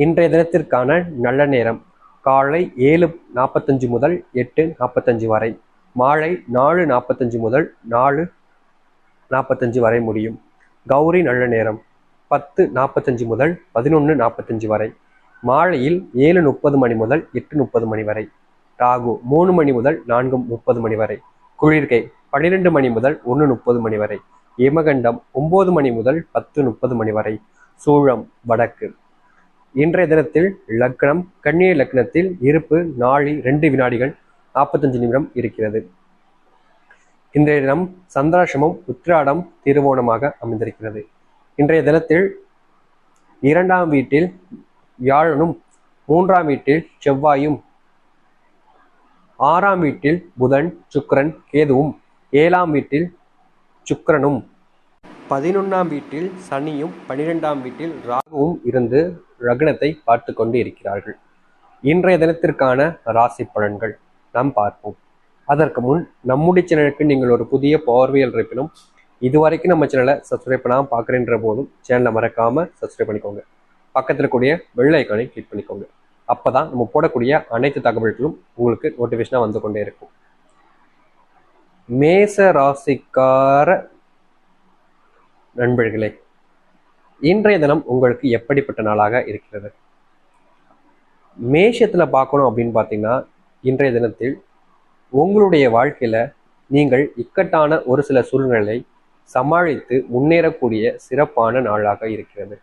இன்றைய தினத்திற்கான நல்ல நேரம். காலை ஏழு நாற்பத்தஞ்சு முதல் எட்டு நாற்பத்தஞ்சு வரை. மாலை நாலு நாற்பத்தஞ்சு முதல் நாலு நாற்பத்தஞ்சு வரை முடியும். கௌரி நல்ல நேரம். பத்து நாற்பத்தஞ்சு முதல் பதினொன்று நாற்பத்தஞ்சு வரை. மாலையில் ஏழு முப்பது மணி முதல் எட்டு முப்பது மணி வரை. ராகு மூணு மணி முதல் நான்கு முப்பது மணி வரை. குளிர்கை பன்னிரெண்டு மணி முதல் ஒன்று முப்பது மணி வரை. யமகண்டம் ஒம்பது மணி முதல் பத்து முப்பது மணி வரை. சூழம் வடக்கு. இன்றைய தினத்தில் லக்னம் கன்னிய லக்னத்தில் இருப்பு நாளி ரெண்டு வினாடிகள் நாற்பத்தஞ்சு நிமிடம் இருக்கிறது. இன்றைய தினம் சந்திராசிரமம் உத்திராடம் திருவோணமாக அமைந்திருக்கிறது. இன்றைய தினத்தில் இரண்டாம் வீட்டில் வியாழனும் மூன்றாம் வீட்டில் செவ்வாயும் ஆறாம் வீட்டில் புதன் சுக்கரன் கேதுவும் ஏழாம் வீட்டில் சுக்கரனும் பதினொன்றாம் வீட்டில் சனியும் பனிரெண்டாம் வீட்டில் ராகுவும் இருந்து லக்னத்தை பார்த்து கொண்டு இருக்கிறார்கள் இன்றைய தினத்திற்கான ராசி பலன்கள் நாம் பார்ப்போம். அதற்கு முன் நம்முடைய சேனலுக்கு நீங்கள் ஒரு புதிய பார்வையல் இருப்பினும் இதுவரைக்கும் நம்ம சேனலை சப்ஸ்கிரைப் பண்ணாமல் பார்க்குறேன்ற போதும் சேனலை மறக்காமல் சப்ஸ்கிரைப் பண்ணிக்கோங்க. பக்கத்தில் கூடிய வெள்ளை ஐக்கானை கிளிக் பண்ணிக்கோங்க. அப்போ தான் நம்ம போடக்கூடிய அனைத்து தகவல்களும் உங்களுக்கு நோட்டிஃபிகேஷனாக வந்து கொண்டே இருக்கும். மேச ராசிக்கார நண்பர்களே இன்றைய தினம் உங்களுக்கு எப்படிப்பட்ட நாளாக இருக்கிறது? மேஷத்தில் பார்க்கணும் அப்படின்னு பார்த்தீங்கன்னா இன்றைய தினத்தில் உங்களுடைய வாழ்க்கையில் நீங்கள் இக்கட்டான ஒரு சில சூழ்நிலை சமாளித்து முன்னேறக்கூடிய சிறப்பான நாளாக இருக்கிறது.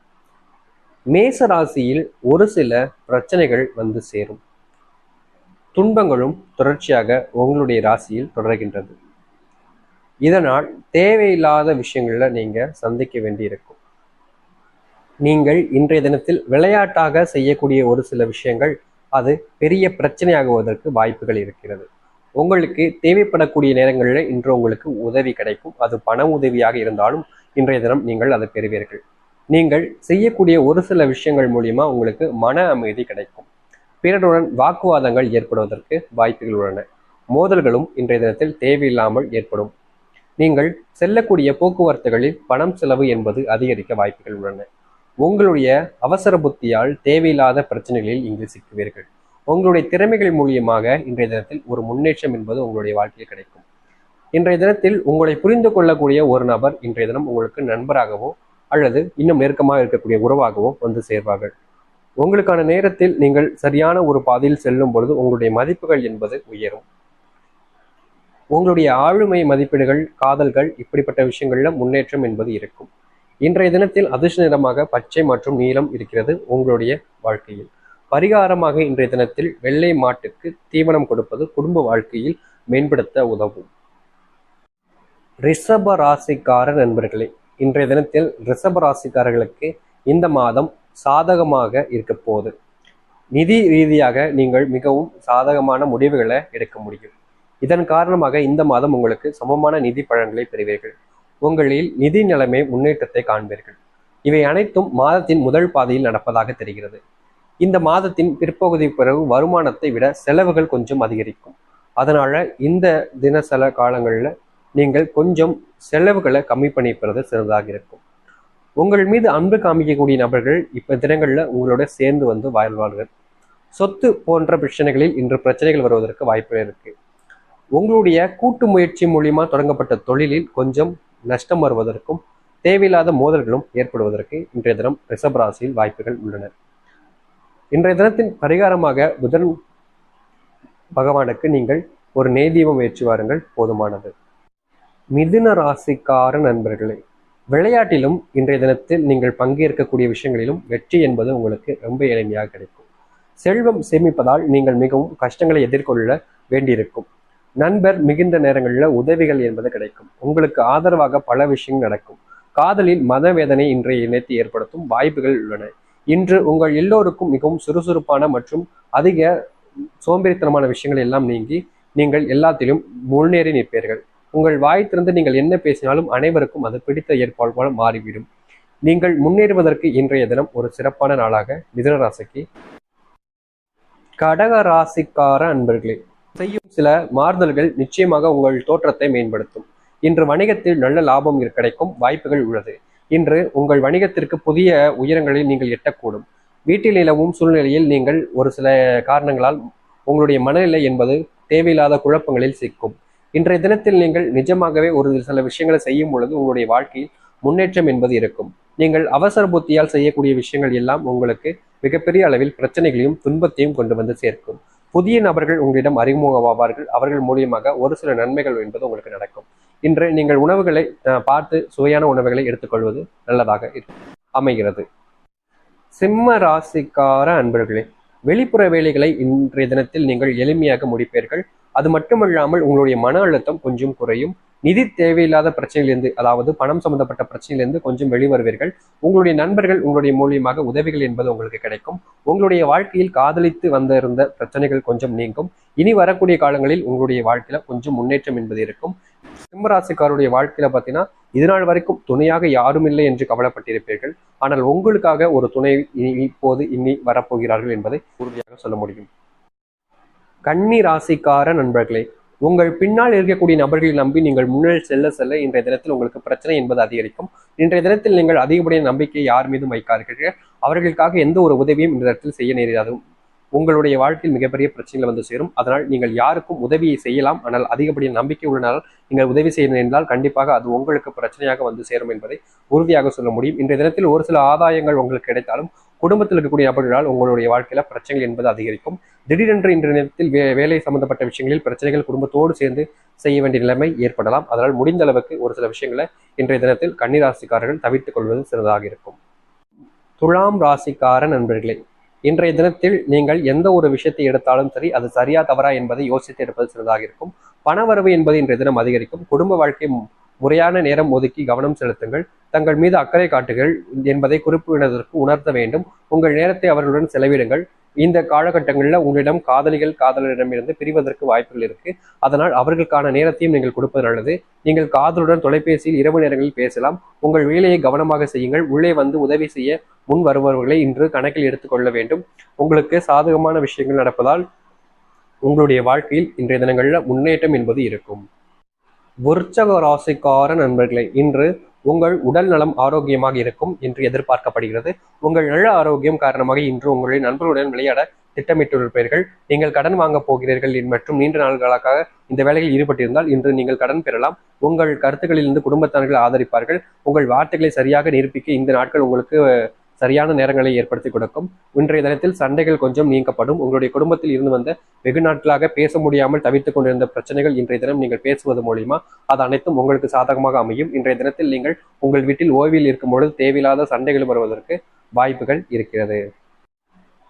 மேச ராசியில் ஒரு சில பிரச்சனைகள் வந்து சேரும். துன்பங்களும் தொடர்ச்சியாக உங்களுடைய ராசியில் தொடர்கின்றது. இதனால் தேவையில்லாத விஷயங்களில் நீங்கள் சந்திக்க வேண்டியிருக்கும். நீங்கள் இன்றைய தினத்தில் விளையாட்டாக செய்யக்கூடிய ஒரு சில விஷயங்கள் அது பெரிய பிரச்சனையாகுவதற்கு வாய்ப்புகள் இருக்கிறது. உங்களுக்கு தேவைப்படக்கூடிய நேரங்களில் இன்று உங்களுக்கு உதவி கிடைக்கும். அது பண உதவியாக இருந்தாலும் இன்றைய தினம் நீங்கள் அதை பெறுவீர்கள். நீங்கள் செய்யக்கூடிய ஒரு சில விஷயங்கள் மூலியமா உங்களுக்கு மன அமைதி கிடைக்கும். பிறருடன் வாக்குவாதங்கள் ஏற்படுவதற்கு வாய்ப்புகள் உள்ளன. மோதல்களும் இன்றைய தினத்தில் தேவையில்லாமல் ஏற்படும். நீங்கள் செல்லக்கூடிய போக்குவரத்துகளில் பணம் செலவு என்பது அதிகரிக்க வாய்ப்புகள் உள்ளன. உங்களுடைய அவசர புத்தியால் தேவையில்லாத பிரச்சனைகளில் இங்கு சிக்குவீர்கள். உங்களுடைய திறமைகள் மூலியமாக இன்றைய தினத்தில் ஒரு முன்னேற்றம் என்பது உங்களுடைய வாழ்க்கையில் கிடைக்கும். இன்றைய தினத்தில் உங்களை புரிந்து கொள்ளக்கூடிய ஒரு நபர் இன்றைய தினம் உங்களுக்கு நண்பராகவோ அல்லது இன்னும் நெருக்கமாக இருக்கக்கூடிய உறவாகவோ வந்து சேர்வார்கள். உங்களுக்கான நேரத்தில் நீங்கள் சரியான ஒரு பாதையில் செல்லும் பொழுது உங்களுடைய மதிப்புகள் என்பது உயரும். உங்களுடைய ஆளுமை மதிப்பீடுகள் காதல்கள் இப்படிப்பட்ட விஷயங்கள்ல முன்னேற்றம் என்பது இருக்கும். இன்றைய தினத்தில் அதிர்ஷ்ட நிறமாக பச்சை மற்றும் நீலம் இருக்கிறது உங்களுடைய வாழ்க்கையில். பரிகாரமாக இன்றைய தினத்தில் வெள்ளை மாட்டுக்கு தீவனம் கொடுப்பது குடும்ப வாழ்க்கையில் மேம்படுத்த உதவும். ரிஷப ராசிக்கார நண்பர்களே இன்றைய தினத்தில் ரிஷப ராசிக்காரர்களுக்கு இந்த மாதம் சாதகமாக இருக்க போகுது. நிதி ரீதியாக நீங்கள் மிகவும் சாதகமான முடிவுகளை எடுக்க முடியும். இதன் காரணமாக இந்த மாதம் உங்களுக்கு சமமான நிதி பலன்களை பெறுவீர்கள். உங்களில் நிதி நிலைமை முன்னேற்றத்தை காண்பீர்கள். இவை அனைத்தும் மாதத்தின் முதல் பாதையில் நடப்பதாக தெரிகிறது. இந்த மாதத்தின் பிற்பகுதி பிறகு வருமானத்தை விட செலவுகள் கொஞ்சம் அதிகரிக்கும். அதனால இந்த தினசல காலங்களில் நீங்கள் கொஞ்சம் செலவுகளை கம்மி பண்ணிப்பது சிறந்ததாக இருக்கும். உங்கள் மீது அன்பு காமிக்கக்கூடிய நபர்கள் இப்ப தினங்கள்ல உங்களோட சேர்ந்து வந்து வாழ்வார்கள். சொத்து போன்ற பிரச்சனைகளில் இன்று பிரச்சனைகள் வருவதற்கு வாய்ப்பு இருக்கு. உங்களுடைய கூட்டு முயற்சி மூலியமா தொடங்கப்பட்ட தொழிலில் கொஞ்சம் நஷ்டம் வருவதற்கும் தேவையில்லாத மோதல்களும் ஏற்படுவதற்கு இன்றைய தினம் ரிஷபராசியில் வாய்ப்புகள் உள்ளன. இன்றைய தினத்தின் பரிகாரமாக புதன் பகவானுக்கு நீங்கள் ஒரு நேதீபம் ஏற்றி வாருங்கள் போதுமானது. மிதுன ராசிக்கார நண்பர்களே விளையாட்டிலும் இன்றைய தினத்தில் நீங்கள் பங்கேற்கக்கூடிய விஷயங்களிலும் வெற்றி என்பது உங்களுக்கு ரொம்ப எளிமையாக கிடைக்கும். செல்வம் சேமிப்பதால் நீங்கள் மிகவும் கஷ்டங்களை எதிர்கொள்ள வேண்டியிருக்கும். நண்பர் மிகுந்த நேரங்களில் உதவிகள் என்பது கிடைக்கும். உங்களுக்கு ஆதரவாக பல விஷயங்கள் நடக்கும். காதலில் மதவேதனை இன்றைய இணைத்து ஏற்படுத்தும் வாய்ப்புகள் உள்ளன. இன்று உங்கள் எல்லோருக்கும் மிகவும் சுறுசுறுப்பான மற்றும் அதிக சோம்பேறித்தனமான விஷயங்கள் எல்லாம் நீங்கி நீங்கள் எல்லாத்திலும் முன்னேறி நிற்பீர்கள். உங்கள் வாய் திறந்து நீங்கள் என்ன பேசினாலும் அனைவருக்கும் அது பிடித்த ஏற்பாடு போல மாறிவிடும். நீங்கள் முன்னேறுவதற்கு இன்றைய தினம் ஒரு சிறப்பான நாளாக மிதுன ராசிக்கு. கடக ராசிக்கார அன்பர்களே செய்யும் சில மாறுதல்கள் நிச்சயமாக உங்கள் தோற்றத்தை மேம்படுத்தும். இன்று வணிகத்தில் நல்ல லாபம் கிடைக்கும் வாய்ப்புகள் உள்ளது. இன்று உங்கள் வணிகத்திற்கு புதிய உயரங்களில் நீங்கள் எட்டக்கூடும். வீட்டில் நிலவும் சூழ்நிலையில் நீங்கள் ஒரு சில காரணங்களால் உங்களுடைய மனநிலை என்பது தேவையில்லாத குழப்பங்களில் சிக்கும். இன்றைய தினத்தில் நீங்கள் நிஜமாகவே ஒரு சில விஷயங்களை செய்யும் பொழுது உங்களுடைய வாழ்க்கையில் முன்னேற்றம் என்பது இருக்கும். நீங்கள் அவசர புத்தியால் செய்யக்கூடிய விஷயங்கள் எல்லாம் உங்களுக்கு மிகப்பெரிய அளவில் பிரச்சனைகளையும் துன்பத்தையும் கொண்டு வந்து சேர்க்கும். புதிய நபர்கள் உங்களிடம் அறிமுகமாவார்கள். அவர்கள் மூலியமாக ஒரு சில நன்மைகள் என்பது உங்களுக்கு நடக்கும். இன்று நீங்கள் உணவுகளை அஹ், பார்த்து சுவையான உணவுகளை எடுத்துக்கொள்வது நல்லதாக அமைகிறது. சிம்ம ராசிக்கார அன்பர்களே வெளிப்புற வேலைகளை இன்றைய தினத்தில் நீங்கள் எளிமையாக முடிப்பீர்கள். அது மட்டுமல்லாமல் உங்களுடைய மன அழுத்தம் கொஞ்சம் குறையும். நிதி தேவையில்லாத பிரச்சனையிலிருந்து அதாவது பணம் சம்பந்தப்பட்ட பிரச்சனையிலிருந்து கொஞ்சம் வெளிவருவீர்கள். உங்களுடைய நண்பர்கள் உங்களுடைய மூலியமாக உதவிகள் என்பது உங்களுக்கு கிடைக்கும். உங்களுடைய வாழ்க்கையில் காதலித்து வந்திருந்த பிரச்சனைகள் கொஞ்சம் நீங்கும். இனி வரக்கூடிய காலங்களில் உங்களுடைய வாழ்க்கையில கொஞ்சம் முன்னேற்றம் என்பது இருக்கும். சிம்மராசிக்காருடைய வாழ்க்கையில பார்த்தீங்கன்னா இதுநாள் வரைக்கும் துணையாக யாரும் இல்லை என்று கவலைப்பட்டிருப்பீர்கள். ஆனால் உங்களுக்காக ஒரு துணை இப்போது இனி வரப்போகிறார்கள் என்பதை உறுதியாக சொல்ல முடியும். கன்னி ராசிக்கார நண்பர்களே உங்கள் பின்னால் இருக்கக்கூடிய நபர்களை நம்பி நீங்கள் முன்னில் செல்ல செல்ல இன்றைய தினத்தில் உங்களுக்கு பிரச்சனை என்பது அதிகரிக்கும். இன்றைய தினத்தில் நீங்கள் அதிகப்படியான நம்பிக்கை யார் மீதும் வைக்காதீர்கள். அவர்களுக்காக எந்த ஒரு உதவியும் இந்த இடத்தில் செய்ய நேரிடாது. உங்களுடைய வாழ்க்கையில் மிகப்பெரிய பிரச்சனைகள் வந்து சேரும். அதனால் நீங்கள் யாருக்கும் உதவியை செய்யலாம். ஆனால் அதிகப்படியான நம்பிக்கை உள்ளனால் நீங்கள் உதவி செய்ய என்றால் கண்டிப்பாக அது உங்களுக்கு பிரச்சனையாக வந்து சேரும் என்பதை உறுதியாக சொல்ல முடியும். இன்றைய தினத்தில் ஒரு சில ஆதாயங்கள் உங்களுக்கு கிடைத்தாலும் குடும்பத்தில் இருக்கக்கூடிய நபர்களால் உங்களுடைய வாழ்க்கையில பிரச்சனைகள் என்பது அதிகரிக்கும். திடீரென்று இன்றைய நேரத்தில் வே வேலை சம்பந்தப்பட்ட விஷயங்களில் பிரச்சனைகள் குடும்பத்தோடு சேர்ந்து செய்ய வேண்டிய நிலைமை ஏற்படலாம். அதனால் முடிந்த அளவுக்கு ஒரு சில விஷயங்களை இன்றைய தினத்தில் கன்னிராசிக்காரர்கள் தவிர்த்துக் கொள்வது சிறந்ததாக இருக்கும். துலாம் ராசிக்கார நண்பர்களே இன்றைய தினத்தில் நீங்கள் எந்த ஒரு விஷயத்தை எடுத்தாலும் சரி அது சரியா தவறா என்பதை யோசித்து எடுப்பது சிறந்ததாக இருக்கும். பணவரவு என்பது இன்றைய தினம் அதிகரிக்கும். குடும்ப வாழ்க்கை முறையான நேரம் ஒதுக்கி கவனம் செலுத்துங்கள். தங்கள் மீது அக்கறை காட்டுகள் என்பதை குறிப்பிடுவதற்கு உணர்த்த வேண்டும். உங்கள் நேரத்தை அவர்களுடன் செலவிடுங்கள். இந்த காலகட்டங்களில் உங்களிடம் காதலிகள் காதலரிடமிருந்து பிரிவதற்கு வாய்ப்புகள் இருக்கு. அதனால் அவர்களுக்கான நேரத்தையும் நீங்கள் கொடுப்பது நல்லது. நீங்கள் காதலுடன் தொலைபேசியில் இரவு நேரங்களில் பேசலாம். உங்கள் வேலையை கவனமாக செய்யுங்கள். உள்ளே வந்து உதவி செய்ய முன் வருபவர்களை இன்று கணக்கில் எடுத்துக்கொள்ள வேண்டும். உங்களுக்கு சாதகமான விஷயங்கள் நடப்பதால் உங்களுடைய வாழ்க்கையில் இன்றைய தினங்களில் முன்னேற்றம் என்பது இருக்கும். விருச்சக ராசிக்கார நண்பர்களை இன்று உங்கள் உடல் நலம் ஆரோக்கியமாக இருக்கும் என்று எதிர்பார்க்கப்படுகிறது. உங்கள் நல்ல ஆரோக்கியம் காரணமாக இன்று உங்களுடைய நண்பர்களுடன் விளையாட திட்டமிட்டிருப்பீர்கள். நீங்கள் கடன் வாங்கப் போகிறீர்கள் மற்றும் நீண்ட நாள்களாக இந்த வேலையில் ஈடுபட்டிருந்தால் இன்று நீங்கள் கடன் பெறலாம். உங்கள் கருத்துக்களிலிருந்து குடும்பத்தார்கள் ஆதரிப்பார்கள். உங்கள் வார்த்தைகளை சரியாக நிரூபிக்க இந்த நாட்கள் உங்களுக்கு சரியான நேரங்களை ஏற்படுத்தி கொடுக்கும். இன்றைய தினத்தில் சண்டைகள் கொஞ்சம் நீக்கப்படும். உங்களுடைய குடும்பத்தில் இருந்து வந்த வெகு நாட்களாக பேச முடியாமல் தவித்துக் கொண்டிருந்த பிரச்சனைகள் இன்றைய தினம் நீங்கள் பேசுவது மூலியமா அது அனைத்தும் உங்களுக்கு சாதகமாக அமையும். இன்றைய தினத்தில் நீங்கள் உங்கள் வீட்டில் ஓய்வில் இருக்கும் பொழுது தேவையில்லாத சண்டைகள் வருவதற்கு வாய்ப்புகள் இருக்கிறது.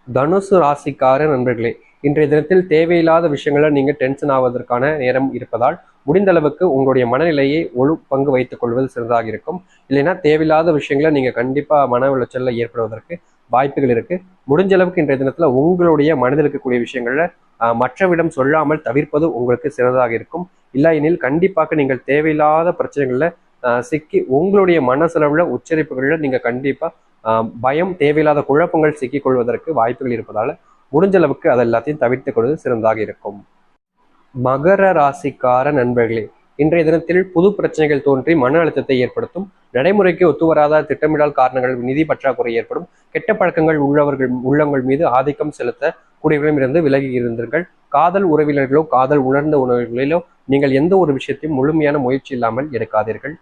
தனுசு ராசிக்கார நண்பர்களே இன்றைய தினத்தில் தேவையில்லாத விஷயங்களை நீங்க டென்ஷன் ஆவதற்கான நேரம் இருப்பதால் முடிந்த அளவுக்கு உங்களுடைய மனநிலையை ஒழு பங்கு வைத்துக் கொள்வது சிறந்ததாக இருக்கும். இல்லைன்னா தேவையில்லாத விஷயங்களை நீங்க கண்டிப்பா மன உளைச்சலில் ஏற்படுவதற்கு வாய்ப்புகள் இருக்கு. முடிஞ்ச அளவுக்கு இன்றைய தினத்துல உங்களுடைய மனதில் இருக்கக்கூடிய விஷயங்கள்ல ஆஹ், மற்றவிடம் சொல்லாமல் தவிர்ப்பது உங்களுக்கு சிறந்ததாக இருக்கும். இல்லையெனில் கண்டிப்பாக நீங்கள் தேவையில்லாத பிரச்சனைகள்ல ஆஹ், சிக்கி உங்களுடைய மனசளவுல உச்சரிப்புகளில் நீங்க கண்டிப்பா பயம் தேவையில்லாத குழப்பங்கள் சிக்கிக் கொள்வதற்கு வாய்ப்புகள் இருப்பதால முடிஞ்ச அளவுக்கு அது எல்லாத்தையும் தவிர்த்துக் கொள்வது சிறந்ததாக இருக்கும். மகர ராசிக்கார நண்பர்களே இன்றைய தினத்தில் புது பிரச்சனைகள் தோன்றி மன அழுத்தத்தை ஏற்படுத்தும் நடைமுறைக்கு ஒத்துவராத திட்டமிடல் காரணங்கள் நிதி பற்றாக்குறை ஏற்படும் கெட்ட பழக்கங்கள் உள்ளவர்கள் உள்ளங்கள் மீது ஆதிக்கம் செலுத்த கூடியவர்களிடமிருந்து விலகி இருந்தீர்கள். காதல் உறவினர்களோ காதல் உணர்ந்த உணர்வுகளிலோ நீங்கள் எந்த ஒரு விஷயத்தையும் முழுமையான முயற்சி இல்லாமல் எடுக்காதீர்கள்.